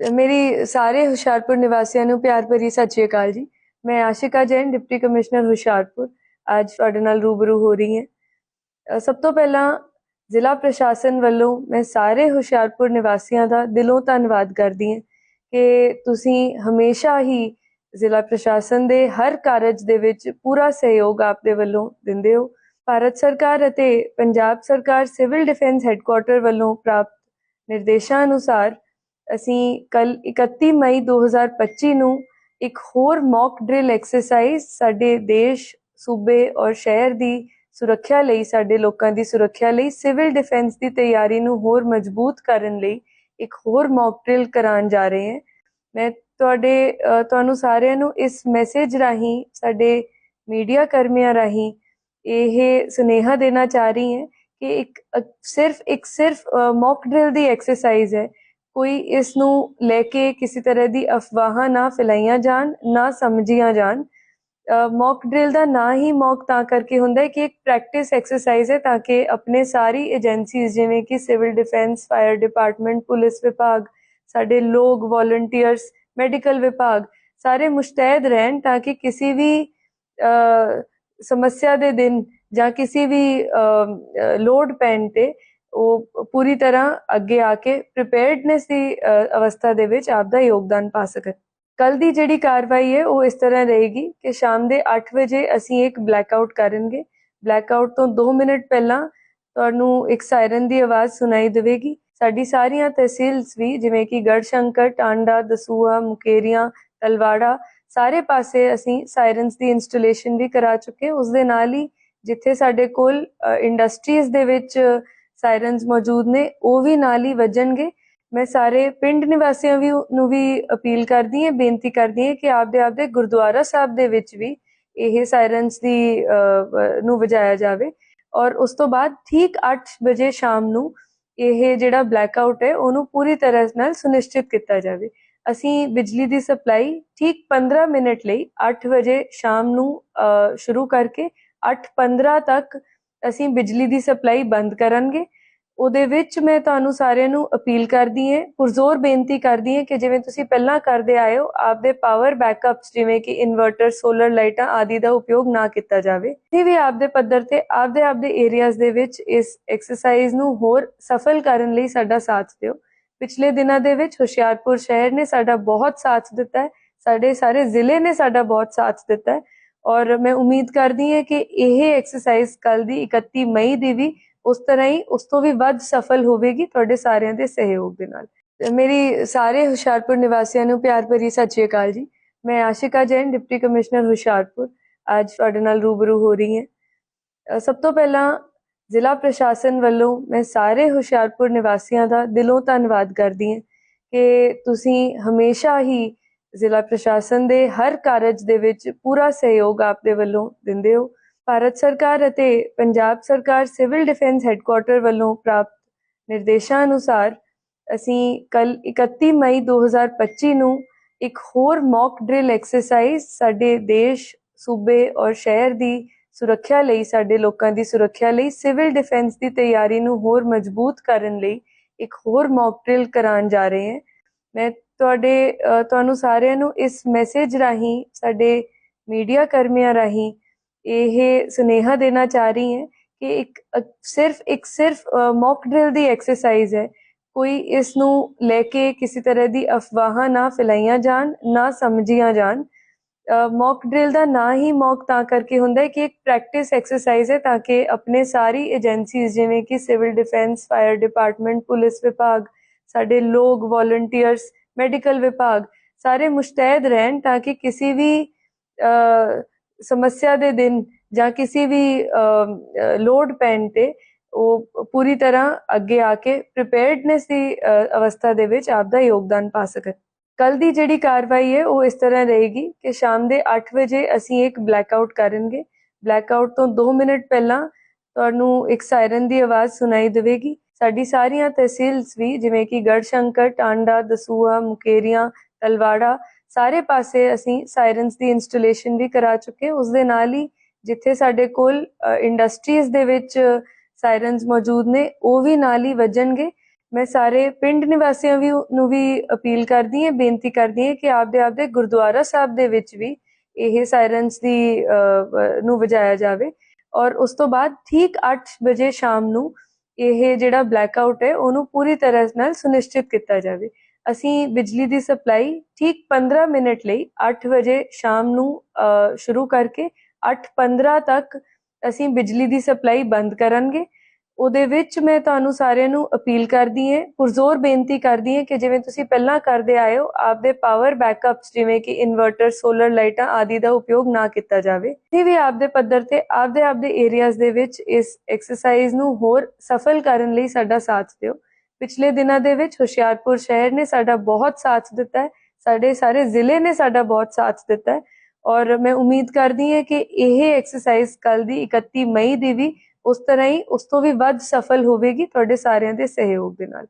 ਮੇਰੀ ਸਾਰੇ ਹੁਸ਼ਿਆਰਪੁਰ ਨਿਵਾਸੀਆਂ ਨੂੰ ਪਿਆਰ ਭਰੀ ਸਤਿ ਸ਼੍ਰੀ ਅਕਾਲ ਜੀ। ਮੈਂ ਆਸ਼ਿਕਾ ਜੈਨ, ਡਿਪਟੀ ਕਮਿਸ਼ਨਰ ਹੁਸ਼ਿਆਰਪੁਰ। ਅੱਜ ਤੁਹਾਡੇ ਨਾਲ ਰੂਬਰੂ ਹੋ ਰਹੀ ਹਾਂ। ਸਭ ਤੋਂ ਪਹਿਲਾਂ ਜ਼ਿਲ੍ਹਾ ਪ੍ਰਸ਼ਾਸਨ ਵੱਲੋਂ ਮੈਂ ਸਾਰੇ ਹੁਸ਼ਿਆਰਪੁਰ ਨਿਵਾਸੀਆਂ ਦਾ ਦਿਲੋਂ ਧੰਨਵਾਦ ਕਰਦੀ ਹਾਂ ਕਿ ਤੁਸੀਂ ਹਮੇਸ਼ਾ ਹੀ ਜ਼ਿਲ੍ਹਾ ਪ੍ਰਸ਼ਾਸਨ ਦੇ ਹਰ ਕਾਰਜ ਦੇ ਵਿੱਚ ਪੂਰਾ ਸਹਿਯੋਗ ਆਪਦੇ ਵੱਲੋਂ ਦਿੰਦੇ ਹੋ। ਭਾਰਤ ਸਰਕਾਰ ਅਤੇ ਪੰਜਾਬ ਸਰਕਾਰ ਸਿਵਲ ਡਿਫੈਂਸ ਹੈੱਡਕੁਆਰਟਰ ਵੱਲੋਂ ਪ੍ਰਾਪਤ ਨਿਰਦੇਸ਼ਾਂ ਅਨੁਸਾਰ ਅਸੀਂ ਕੱਲ 31 ਮਈ 2025 ਨੂੰ ਇੱਕ ਹੋਰ ਮੌਕ ਡਰਿਲ ਐਕਸਰਸਾਈਜ਼ ਸਾਡੇ ਦੇਸ਼, ਸੂਬੇ ਔਰ ਸ਼ਹਿਰ ਦੀ ਸੁਰੱਖਿਆ ਲਈ, ਸਾਡੇ ਲੋਕਾਂ ਦੀ ਸੁਰੱਖਿਆ ਲਈ ਸਿਵਲ ਡਿਫੈਂਸ ਦੀ ਤਿਆਰੀ ਨੂੰ ਹੋਰ ਮਜ਼ਬੂਤ ਕਰਨ ਲਈ ਇੱਕ ਹੋਰ ਮੌਕ ਡਰਿਲ ਕਰਾਉਣ ਜਾ ਰਹੇ ਹਾਂ। ਮੈਂ ਤੁਹਾਡੇ ਤੁਹਾਨੂੰ ਸਾਰਿਆਂ ਨੂੰ ਇਸ ਮੈਸੇਜ ਰਾਹੀਂ, ਸਾਡੇ ਮੀਡੀਆ ਕਰਮੀਆਂ ਰਾਹੀਂ ਇਹ ਸੁਨੇਹਾ ਦੇਣਾ ਚਾਹ ਰਹੀ ਹਾਂ ਕਿ ਇੱਕ ਸਿਰਫ ਇੱਕ ਸਿਰਫ ਮੌਕ ਡਰਿਲ ਦੀ ਐਕਸਰਸਾਈਜ਼ ਹੈ। ਕੋਈ ਇਸ ਨੂੰ ਲੈ ਕੇ ਕਿਸੇ ਤਰ੍ਹਾਂ ਦੀ ਅਫਵਾਹਾਂ ਨਾ ਫੈਲਾਈਆਂ ਜਾਣ ਨਾ ਸਮਝੀਆਂ ਜਾਣ ਮੌਕ ਡਰਿਲ ਦਾ ਨਾਂ ਹੀ ਮੌਕ ਤਾਂ ਕਰਕੇ ਹੁੰਦਾ ਹੈ ਕਿ ਇੱਕ ਪ੍ਰੈਕਟਿਸ ਐਕਸਰਸਾਈਜ਼ ਹੈ ਤਾਂ ਕਿ ਆਪਣੇ ਸਾਰੀ ਏਜੰਸੀਜ਼ ਜਿਵੇਂ ਕਿ civil defence fire department police ਵਿਭਾਗ ਸਾਡੇ ਲੋਕ ਵੋਲੰਟੀਅਰਸ ਮੈਡੀਕਲ ਵਿਭਾਗ ਸਾਰੇ ਮੁਸ਼ਤੈਦ ਰਹਿਣ ਤਾਂ ਕਿ ਕਿਸੇ ਵੀ ਅ, ਸਮੱਸਿਆ ਦੇ ਦਿਨ ਜਾਂ ਕਿਸੇ ਵੀ ਲੋਡ ਪੈਣ ਤੇ ਉਹ ਪੂਰੀ ਤਰ੍ਹਾਂ ਅੱਗੇ ਆ ਕੇ ਪ੍ਰੀਪੇਅਰਡਨੈਸ ਦੀ ਅ, ਅਵਸਥਾ ਦੇ ਵਿੱਚ ਆਪਦਾ ਯੋਗਦਾਨ ਪਾ ਸਕਣ ਕੱਲ ਦੀ ਜਿਹੜੀ ਕਾਰਵਾਈ ਹੈ ਉਹ ਇਸ ਤਰ੍ਹਾਂ ਰਹੇਗੀ ਕਿ ਸ਼ਾਮ ਦੇ 8 ਵਜੇ ਅਸੀਂ ਇੱਕ ਬਲੈਕਆਊਟ ਕਰਾਂਗੇ ਬਲੈਕਆਊਟ ਤੋਂ 2 ਮਿੰਟ ਪਹਿਲਾਂ ਤੁਹਾਨੂੰ ਇੱਕ ਸਾਇਰਨ ਦੀ ਆਵਾਜ਼ ਸੁਣਾਈ ਦੇਵੇਗੀ। ਸਾਡੀ ਸਾਰੀਆਂ ਤਹਿਸੀਲਸ ਵੀ ਜਿਵੇਂ ਕਿ ਗੜਸ਼ੰਕਰ ਟਾਂਡਾ ਦਸੂਹਾ ਮੁਕੇਰੀਆਂ ਤਲਵਾੜਾ ਸਾਰੇ ਪਾਸੇ ਅਸੀਂ ਸਾਇਰਨਸ ਦੀ ਇੰਸਟਾਲੇਸ਼ਨ ਵੀ ਕਰਾ ਚੁੱਕੇ ਉਸ ਦੇ ਨਾਲ ਹੀ ਜਿੱਥੇ ਸਾਡੇ ਕੋਲ ਇੰਡਸਟਰੀਜ਼ ਦੇ ਵਿੱਚ ਸਾਇਰਨਸ ਮੌਜੂਦ ਨੇ ਉਹ ਵੀ ਨਾਲ ਹੀ ਵੱਜਣਗੇ। ਮੈਂ ਸਾਰੇ ਪਿੰਡ ਨਿਵਾਸੀਆਂ ਵੀ ਨੂੰ ਵੀ ਅਪੀਲ ਕਰਦੀ ਹਾਂ ਬੇਨਤੀ ਕਰਦੀ ਹਾਂ ਕਿ ਆਪਦੇ ਆਪਦੇ ਗੁਰਦੁਆਰਾ ਸਾਹਿਬ ਦੇ ਵਿੱਚ ਵੀ ਇਹ ਸਾਇਰਨਸ ਦੀ ਨੂੰ ਵਜਾਇਆ ਜਾਵੇ। ਔਰ ਉਸ ਤੋਂ ਬਾਅਦ ਠੀਕ 8 ਵਜੇ ਸ਼ਾਮ ਨੂੰ ਇਹ ਜਿਹੜਾ ਬਲੈਕ ਆਊਟ ਹੈ ਉਹਨੂੰ ਪੂਰੀ ਤਰ੍ਹਾਂ ਨਾਲ ਸੁਨਿਸ਼ਚਿਤ ਕੀਤਾ ਜਾਵੇ। ਅਸੀਂ ਬਿਜਲੀ ਦੀ ਸਪਲਾਈ ਠੀਕ 15 ਮਿੰਟ ਲਈ 8 ਵਜੇ ਸ਼ਾਮ ਨੂੰ ਅ, ਸ਼ੁਰੂ ਕਰਕੇ 8:15 ਤੱਕ ਅਸੀਂ ਬਿਜਲੀ ਦੀ ਸਪਲਾਈ ਬੰਦ ਕਰਾਂਗੇ ਉਹਦੇ ਵਿੱਚ ਮੈਂ ਤੁਹਾਨੂੰ ਸਾਰਿਆਂ ਨੂੰ ਅਪੀਲ ਕਰਦੀ ਹਾਂ, ਪੁਰਜ਼ੋਰ ਬੇਨਤੀ ਕਰਦੀ ਹਾਂ ਕਿ ਜਿਵੇਂ ਤੁਸੀਂ ਪਹਿਲਾਂ ਕਰਦੇ ਆਏ ਹੋ, ਆਪਦੇ ਪਾਵਰ ਬੈਕਅਪਸ ਜਿਵੇਂ ਕਿ ਇਨਵਰਟਰ ਸੋਲਰ ਲਾਈਟਾਂ ਆਦਿ ਦਾ ਉਪਯੋਗ ਨਾ ਕੀਤਾ ਜਾਵੇ। ਤੁਸੀਂ ਵੀ ਆਪਦੇ ਪੱਧਰ ਤੇ, ਆਪਦੇ ਆਪਦੇ ਏਰੀਆਜ਼ ਦੇ ਵਿੱਚ ਇਸ ਐਕਸਰਸਾਈਜ਼ ਨੂੰ ਹੋਰ ਸਫਲ ਕਰਨ ਲਈ ਸਾਡਾ ਸਾਥ ਦਿਓ। ਪਿਛਲੇ ਦਿਨਾਂ ਦੇ ਵਿੱਚ ਹੁਸ਼ਿਆਰਪੁਰ ਸ਼ਹਿਰ ਨੇ ਸਾਡਾ ਬਹੁਤ ਸਾਥ ਦਿੱਤਾ ਹੈ, ਸਾਡੇ ਸਾਰੇ ਜ਼ਿਲ੍ਹੇ ਨੇ ਸਾਡਾ ਬਹੁਤ ਸਾਥ ਦਿੱਤਾ ਹੈ। ਔਰ ਮੈਂ ਉਮੀਦ ਕਰਦੀ ਹਾਂ ਕਿ ਇਹ ਐਕਸਰਸਾਈਜ਼ ਕੱਲ ਦੀ 31 ਮਈ ਦੀ ਵੀ ਉਸ ਤਰ੍ਹਾਂ ਹੀ ਉਸ ਤੋਂ ਵੀ ਵੱਧ ਸਫਲ ਹੋਵੇਗੀ ਤੁਹਾਡੇ ਸਾਰਿਆਂ ਦੇ ਸਹਿਯੋਗ ਦੇ ਨਾਲ। ਮੇਰੀ ਸਾਰੇ ਹੁਸ਼ਿਆਰਪੁਰ ਨਿਵਾਸੀਆਂ ਨੂੰ ਪਿਆਰ ਭਰੀ ਸਤਿ ਸ਼੍ਰੀ ਅਕਾਲ ਜੀ। ਮੈਂ ਆਸ਼ਿਕਾ ਜੈਨ, ਡਿਪਟੀ ਕਮਿਸ਼ਨਰ ਹੁਸ਼ਿਆਰਪੁਰ। ਅੱਜ ਤੁਹਾਡੇ ਨਾਲ ਰੂਬਰੂ ਹੋ ਰਹੀ ਹਾਂ। ਸਭ ਤੋਂ ਪਹਿਲਾਂ ਜ਼ਿਲ੍ਹਾ ਪ੍ਰਸ਼ਾਸਨ ਵੱਲੋਂ ਮੈਂ ਸਾਰੇ ਹੁਸ਼ਿਆਰਪੁਰ ਨਿਵਾਸੀਆਂ ਦਾ ਦਿਲੋਂ ਧੰਨਵਾਦ ਕਰਦੀ ਹਾਂ ਕਿ ਤੁਸੀਂ ਹਮੇਸ਼ਾ ਹੀ ਜ਼ਿਲ੍ਹਾ ਪ੍ਰਸ਼ਾਸਨ ਦੇ ਹਰ ਕਾਰਜ ਦੇ ਵਿੱਚ ਪੂਰਾ ਸਹਿਯੋਗ ਆਪਦੇ ਵੱਲੋਂ ਦਿੰਦੇ ਹੋ। ਭਾਰਤ ਸਰਕਾਰ ਅਤੇ ਪੰਜਾਬ ਸਰਕਾਰ ਸਿਵਲ ਡਿਫੈਂਸ ਹੈੱਡਕੁਆਰਟਰ ਵੱਲੋਂ ਪ੍ਰਾਪਤ ਨਿਰਦੇਸ਼ਾਂ ਅਨੁਸਾਰ ਅਸੀਂ ਕੱਲ 31 ਮਈ 2025 ਨੂੰ ਇੱਕ ਹੋਰ ਮੌਕ ਡਰਿਲ ਐਕਸਰਸਾਈਜ਼ ਸਾਡੇ ਦੇਸ਼, ਸੂਬੇ ਔਰ ਸ਼ਹਿਰ ਦੀ ਸੁਰੱਖਿਆ ਲਈ, ਸਾਡੇ ਲੋਕਾਂ ਦੀ ਸੁਰੱਖਿਆ ਲਈ, ਸਿਵਲ ਡਿਫੈਂਸ ਦੀ ਤਿਆਰੀ ਨੂੰ ਹੋਰ ਮਜ਼ਬੂਤ ਕਰਨ ਲਈ ਇੱਕ ਹੋਰ ਮੌਕ ਡਰਿਲ ਕਰਾਉਣ ਜਾ ਰਹੇ ਹਾਂ। ਮੈਂ ਤੁਹਾਡੇ ਤੁਹਾਨੂੰ ਸਾਰਿਆਂ ਨੂੰ ਇਸ ਮੈਸੇਜ ਰਾਹੀਂ, ਸਾਡੇ ਮੀਡੀਆ ਕਰਮੀਆਂ ਰਾਹੀਂ ਇਹ ਸੁਨੇਹਾ ਦੇਣਾ ਚਾਹ ਰਹੀ ਹਾਂ ਕਿ ਇੱਕ ਸਿਰਫ ਇੱਕ ਸਿਰਫ ਮੌਕ ਡਰਿਲ ਦੀ ਐਕਸਰਸਾਈਜ਼ ਹੈ। ਕੋਈ ਇਸ ਨੂੰ ਲੈ ਕੇ ਕਿਸੇ ਤਰ੍ਹਾਂ ਦੀ ਅਫਵਾਹਾਂ ਨਾ ਫੈਲਾਈਆਂ ਜਾਣ, ਨਾ ਸਮਝੀਆਂ ਜਾਣ। ਮੌਕ ਡਰਿਲ ਦਾ ਨਾਂ ਹੀ ਮੌਕ ਤਾਂ ਕਰਕੇ ਹੁੰਦਾ ਹੈ ਕਿ ਇੱਕ ਪ੍ਰੈਕਟਿਸ ਐਕਸਰਸਾਈਜ਼ ਹੈ ਤਾਂ ਕਿ ਆਪਣੇ ਸਾਰੀ ਏਜੰਸੀਜ਼ ਜਿਵੇਂ ਕਿ civil defence fire department police ਵਿਭਾਗ, ਸਾਡੇ ਲੋਕ ਵੋਲੰਟੀਅਰਸ ਮੈਡੀਕਲ ਵਿਭਾਗ, ਸਾਰੇ ਮੁਸ਼ਤੈਦ ਰਹਿਣ ਤਾਂ ਕਿ ਕਿਸੇ ਵੀ ਸਮੱਸਿਆ ਦੇ ਦਿਨ ਜਾਂ ਕਿਸੇ ਵੀ ਲੋਡ ਪੈਣ ਤੇ ਉਹ ਪੂਰੀ ਤਰ੍ਹਾਂ ਅੱਗੇ ਆ ਕੇ ਪ੍ਰੀਪੇਅਰਡਨੈਸ ਦੀ ਅਵਸਥਾ ਦੇ ਵਿੱਚ ਆਪਦਾ ਯੋਗਦਾਨ ਪਾ ਸਕਣ। ਕੱਲ ਦੀ ਜਿਹੜੀ ਕਾਰਵਾਈ ਹੈ, ਉਹ ਇਸ ਤਰ੍ਹਾਂ ਰਹੇਗੀ ਕਿ ਸ਼ਾਮ ਦੇ 8 ਵਜੇ ਅਸੀਂ ਇੱਕ ਬਲੈਕਆਊਟ ਕਰਾਂਗੇ ਬਲੈਕਆਊਟ ਤੋਂ 2 ਮਿੰਟ ਪਹਿਲਾਂ ਤੁਹਾਨੂੰ ਇੱਕ ਸਾਇਰਨ ਦੀ ਆਵਾਜ਼ ਸੁਣਾਈ ਦੇਵੇਗੀ। ਸਾਡੀ ਸਾਰੀਆਂ ਤਹਿਸੀਲਸ ਵੀ, ਜਿਵੇਂ ਕਿ ਗੜਸ਼ੰਕਰ ਟਾਂਡਾ ਦਸੂਆ ਮੁਕੇਰੀਆਂ, ਤਲਵਾੜਾ, ਸਾਰੇ ਪਾਸੇ ਅਸੀਂ ਸਾਇਰਨਸ ਦੀ ਇੰਸਟਾਲੇਸ਼ਨ ਵੀ ਕਰਾ ਚੁੱਕੇ ਉਸ ਦੇ ਨਾਲ ਹੀ ਜਿੱਥੇ ਸਾਡੇ ਕੋਲ ਇੰਡਸਟਰੀਜ਼ ਦੇ ਵਿੱਚ ਸਾਇਰਨਸ ਮੌਜੂਦ ਨੇ, ਉਹ ਵੀ ਨਾਲ ਹੀ ਵੱਜਣਗੇ। ਮੈਂ ਸਾਰੇ ਪਿੰਡ ਨਿਵਾਸੀਆਂ ਵੀ ਨੂੰ ਵੀ ਅਪੀਲ ਕਰਦੀ ਹਾਂ, ਬੇਨਤੀ ਕਰਦੀ ਹਾਂ ਕਿ ਆਪਦੇ ਆਪਦੇ ਗੁਰਦੁਆਰਾ ਸਾਹਿਬ ਦੇ ਵਿੱਚ ਵੀ ਇਹ ਸਾਇਰਨਸ ਦੀ ਨੂੰ ਵਜਾਇਆ ਜਾਵੇ। ਔਰ ਉਸ ਤੋਂ ਬਾਅਦ ਠੀਕ 8 ਵਜੇ ਸ਼ਾਮ ਨੂੰ ਇਹ ਜਿਹੜਾ ਬਲੈਕਆਊਟ ਹੈ ਉਹਨੂੰ ਪੂਰੀ ਤਰ੍ਹਾਂ ਨਾਲ ਸੁਨਿਸ਼ਚਿਤ ਕੀਤਾ ਜਾਵੇ। ਅਸੀਂ ਬਿਜਲੀ ਦੀ ਸਪਲਾਈ ਠੀਕ 15 ਮਿੰਟ ਲਈ 8 ਵਜੇ ਸ਼ਾਮ ਨੂੰ ਅਹ, ਸ਼ੁਰੂ ਕਰਕੇ 8:15 ਤੱਕ ਅਸੀਂ ਬਿਜਲੀ ਦੀ ਸਪਲਾਈ ਬੰਦ ਕਰਾਂਗੇ ਉਹਦੇ ਵਿੱਚ ਮੈਂ ਤੁਹਾਨੂੰ ਸਾਰਿਆਂ ਨੂੰ ਅਪੀਲ ਕਰਦੀ ਹਾਂ, ਪੁਰਜ਼ੋਰ ਬੇਨਤੀ ਕਰਦੀ ਹਾਂ ਕਿ ਜਿਵੇਂ ਤੁਸੀਂ ਪਹਿਲਾਂ ਕਰਦੇ ਆਏ ਹੋ, ਆਪਦੇ ਪਾਵਰ ਬੈਕਅਪਸ ਜਿਵੇਂ ਕਿ ਇਨਵਰਟਰ ਸੋਲਰ ਲਾਈਟਾਂ ਆਦਿ ਦਾ ਉਪਯੋਗ ਨਾ ਕੀਤਾ ਜਾਵੇ। ਤੁਸੀਂ ਵੀ ਆਪਦੇ ਪੱਧਰ ਤੇ, ਆਪਦੇ ਆਪਦੇ ਏਰੀਆਜ਼ ਦੇ ਵਿੱਚ ਇਸ ਐਕਸਰਸਾਈਜ਼ ਨੂੰ ਹੋਰ ਸਫਲ ਕਰਨ ਲਈ ਸਾਡਾ ਸਾਥ ਦਿਓ। ਪਿਛਲੇ ਦਿਨਾਂ ਦੇ ਵਿੱਚ ਹੁਸ਼ਿਆਰਪੁਰ ਸ਼ਹਿਰ ਨੇ ਸਾਡਾ ਬਹੁਤ ਸਾਥ ਦਿੱਤਾ ਹੈ, ਸਾਡੇ ਸਾਰੇ ਜ਼ਿਲ੍ਹੇ ਨੇ ਸਾਡਾ ਬਹੁਤ ਸਾਥ ਦਿੱਤਾ ਹੈ। ਔਰ ਮੈਂ ਉਮੀਦ ਕਰਦੀ ਹਾਂ ਕਿ ਇਹ ਐਕਸਰਸਾਈਜ਼ ਕੱਲ ਦੀ 31 ਮਈ ਦੀ ਵੀ ਉਸ ਤਰ੍ਹਾਂ ਹੀ ਉਸ ਤੋਂ ਵੀ ਵੱਧ ਸਫਲ ਹੋਵੇਗੀ ਤੁਹਾਡੇ ਸਾਰਿਆਂ ਦੇ ਸਹਿਯੋਗ ਦੇ ਨਾਲ।